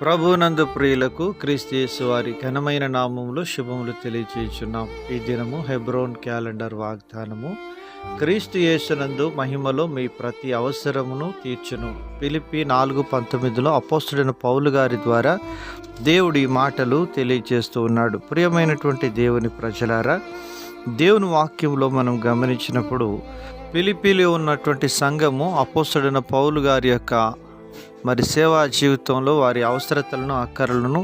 ప్రభునందు ప్రియులకు క్రీస్తు వారి ఘనమైన నామములు శుభములు తెలియచేయుచున్నాం. ఈ దినము హెబ్రోన్ క్యాలెండర్ వాగ్దానము. క్రీస్తు యేసునందు మహిమలో మీ ప్రతి అవసరమును తీర్చును. పిలిపి నాలుగు పంతొమ్మిదిలో అపోస్తుడైన పౌలు గారి ద్వారా దేవుడి మాటలు తెలియజేస్తూ ఉన్నాడు. ప్రియమైనటువంటి దేవుని ప్రజలారా దేవుని వాక్యంలో మనం గమనించినప్పుడు పిలిపిలో ఉన్నటువంటి సంఘము అపోస్తుడైన పౌలు గారి యొక్క మరి సేవా జీవితంలో వారి అవసరతలను అక్కరలను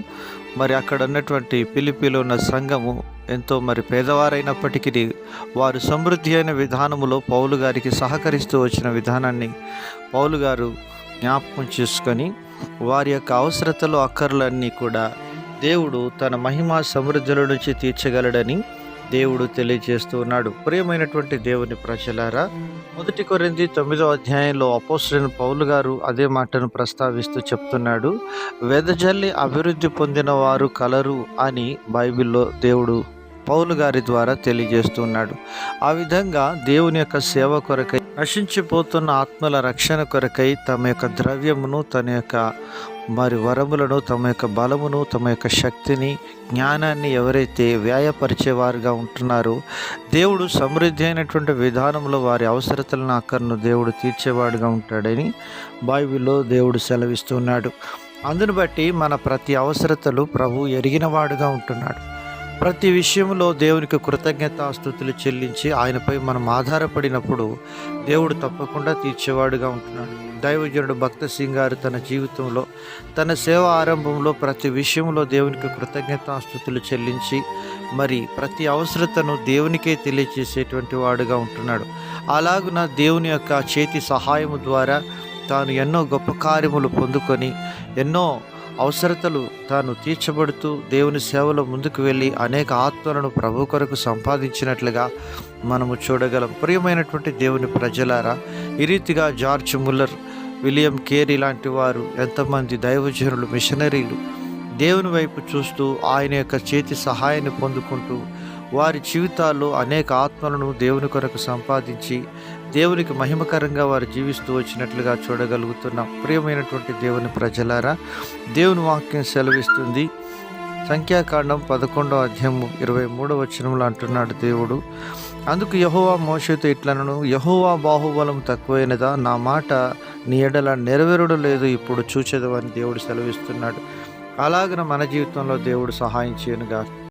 మరి అక్కడ ఉన్నటువంటి పిలిపిలో ఉన్న సంఘము ఎంతో మరి పేదవారైనప్పటికీ వారు సమృద్ధి అయిన విధానములో పౌలు గారికి సహకరిస్తూ వచ్చిన విధానాన్ని పౌలు గారు జ్ఞాపకం చేసుకొని వారి యొక్క అవసరతలు అక్కర్లన్నీ కూడా దేవుడు తన మహిమా సమృద్ధుల నుంచి తీర్చగలడని దేవుడు తెలియజేస్తూ ఉన్నాడు. ప్రియమైనటువంటి దేవుని ప్రజలారా మొదటి కొరింది తొమ్మిదో అధ్యాయంలో అపోసరైన పౌలు గారు అదే మాటను ప్రస్తావిస్తూ చెప్తున్నాడు వెదజల్లి అభివృద్ధి పొందిన వారు కలరు అని బైబిల్లో దేవుడు పౌలు గారి ద్వారా తెలియజేస్తున్నాడు ఆ విధంగా దేవుని యొక్క సేవ కొరకై నశించిపోతున్న ఆత్మల రక్షణ కొరకై తమ యొక్క ద్రవ్యమును తన యొక్క మరి వరములను తమ యొక్క బలమును తమ యొక్క శక్తిని జ్ఞానాన్ని ఎవరైతే వ్యాయపరిచేవారుగా ఉంటున్నారో దేవుడు సమృద్ధి అయినటువంటి విధానంలో వారి అవసరతలను అక్కర్ను దేవుడు తీర్చేవాడుగా ఉంటాడని బైబిల్లో దేవుడు సెలవిస్తున్నాడు. అందును బట్టి మన ప్రతి అవసరతలు ప్రభు ఎరిగినవాడుగా ఉంటున్నాడు. ప్రతి విషయంలో దేవునికి కృతజ్ఞతాస్థుతులు చెల్లించి ఆయనపై మనం ఆధారపడినప్పుడు దేవుడు తప్పకుండా తీర్చేవాడుగా ఉంటున్నాడు. దైవజనుడు భక్త సింగ్ గారు తన జీవితంలో తన సేవ ఆరంభంలో ప్రతి విషయంలో దేవునికి కృతజ్ఞతాస్థుతులు చెల్లించి మరి ప్రతి అవసరతను దేవునికే తెలియజేసేటువంటి వాడుగా ఉంటున్నాడు. అలాగున దేవుని యొక్క చేతి సహాయము ద్వారా తాను ఎన్నో గొప్ప కార్యములు పొందుకొని ఎన్నో అవసరతలు తాను తీర్చబడుతూ దేవుని సేవలో ముందుకు వెళ్ళి అనేక ఆత్మలను ప్రభు కొరకు సంపాదించినట్లుగా మనము చూడగలం. ప్రియమైనటువంటి దేవుని ప్రజలారా ఈ రీతిగా జార్జ్ ముల్లర్ విలియం కేరీ లాంటి వారు ఎంతమంది దైవజనులు మిషనరీలు దేవుని వైపు చూస్తూ ఆయన యొక్క చేతి సహాయాన్ని పొందుకుంటూ వారి జీవితాల్లో అనేక ఆత్మలను దేవుని కొరకు సంపాదించి దేవునికి మహిమకరంగా వారు జీవిస్తూ వచ్చినట్లుగా చూడగలుగుతున్నాం. ప్రియమైనటువంటి దేవుని ప్రజలారా దేవుని వాక్యం సెలవిస్తుంది. సంఖ్యాకాండం పదకొండో అధ్యాయము ఇరవై మూడో వచనంలో అంటున్నాడు దేవుడు అందుకు యహోవా మోషతో ఇట్లనను యహోవా బాహుబలం తక్కువైనదా? నా మాట నీ ఎడల నెరవేరుడు లేదు ఇప్పుడు చూచేదు దేవుడు సెలవిస్తున్నాడు. అలాగన మన జీవితంలో దేవుడు సహాయం చేయనుగా